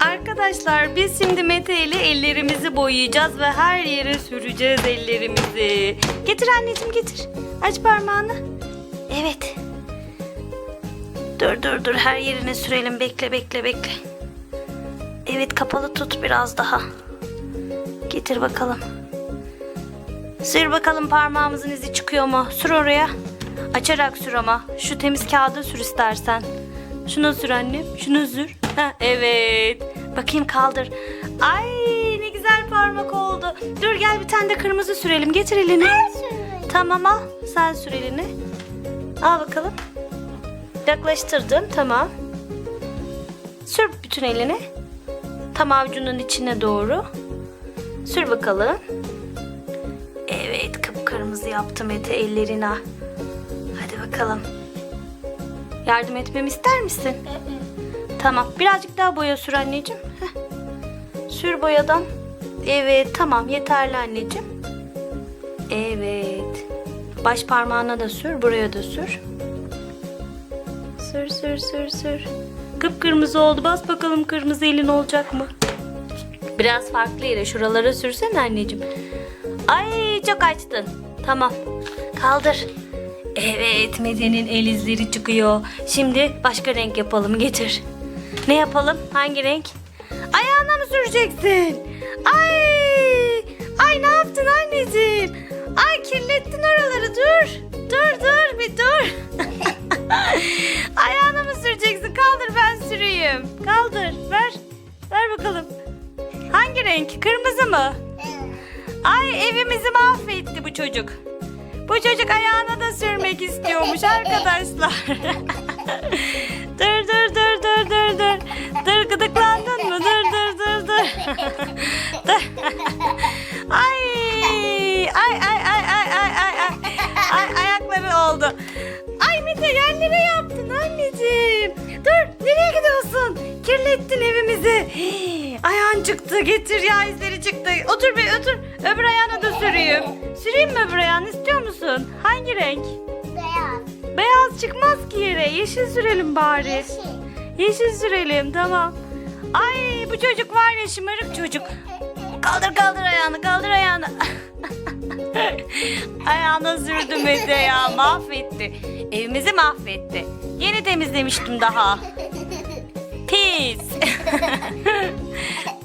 Arkadaşlar. Biz şimdi Mete ile ellerimizi boyayacağız ve her yere süreceğiz ellerimizi. Getir anneciğim getir. Aç parmağını. Evet. Dur dur dur her yerine sürelim. Bekle bekle bekle. Evet kapalı tut biraz daha. Getir bakalım. Sür bakalım parmağımızın izi çıkıyor mu? Sür oraya. Açarak sür ama. Şu temiz kağıda sür istersen. Şunu sür annem. Şunu sür. Ha, evet. Bakayım kaldır. Ay ne güzel parmak oldu. Dur gel bir tane de kırmızı sürelim. Getir elini. Tamam al. Sen sür elini. Al bakalım. Yaklaştırdım. Tamam. Sür bütün elini. Tam avucunun içine doğru. Sür bakalım. Evet kıpkırmızı yaptım Ete ellerine. Hadi bakalım. Yardım etmemi ister misin? Tamam. Birazcık daha boya sür anneciğim. Heh. Sür boyadan. Evet tamam yeterli anneciğim. Evet. Baş parmağına da sür. Buraya da sür. Sür sür sür sür. Kıpkırmızı oldu. Bas bakalım kırmızı elin olacak mı? Biraz farklı yere şuralara sürsene anneciğim. Ay çok açtın. Tamam. Kaldır. Evet Mete'nin el izleri çıkıyor. Şimdi başka renk yapalım. Getir. Ne yapalım? Hangi renk? Ayağına mı süreceksin? Ay! Ay ne yaptın anneciğim? Ay kirlettin oraları. Dur. Dur dur bir dur. Ayağına mı süreceksin? Kaldır ben süreyim. Kaldır. Ver. Ver bakalım. Renk? Kırmızı mı? Ay evimizi mahvetti bu çocuk. Bu çocuk ayağına da sürmek istiyormuş arkadaşlar. Kirlettin evimizi. Hii, Ayağın çıktı getir ya izleri çıktı. Otur bir otur. Öbür ayağına da süreyim. Süreyim mi öbür ayağını istiyor musun? Hangi renk? Beyaz. Beyaz çıkmaz ki yere. Yeşil sürelim bari. Yeşil. Yeşil sürelim tamam. Ay bu çocuk var ya şımarık çocuk. Kaldır kaldır ayağını kaldır ayağını. Ayağına sürdü Mete ya mahvetti. Evimizi mahvetti. Yeni temizlemiştim daha. Pis.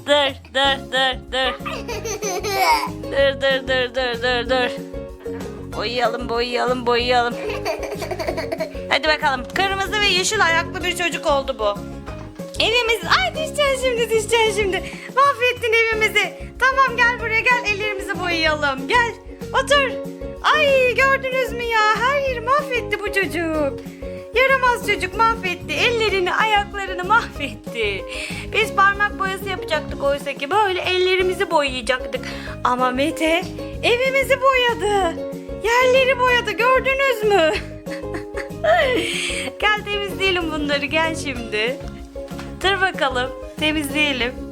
dur dur dur dur. Dur dur dur dur dur dur. Boyayalım boyayalım boyayalım. Hadi bakalım. Kırmızı ve yeşil ayaklı bir çocuk oldu bu. Evimiz... Ay düşeceksin şimdi düşeceksin şimdi. Mahvettin evimizi. Tamam gel buraya gel ellerimizi boyayalım. Gel otur. Ay gördünüz mü ya her yeri mahvetti bu çocuk. Yaramaz çocuk mahvetti. Ellerini ayaklarını mahvetti. Biz parmak boyası yapacaktık oysa ki böyle ellerimizi boyayacaktık. Ama Mete evimizi boyadı. Yerleri boyadı gördünüz mü? gel temizleyelim bunları gel şimdi. Dur bakalım temizleyelim.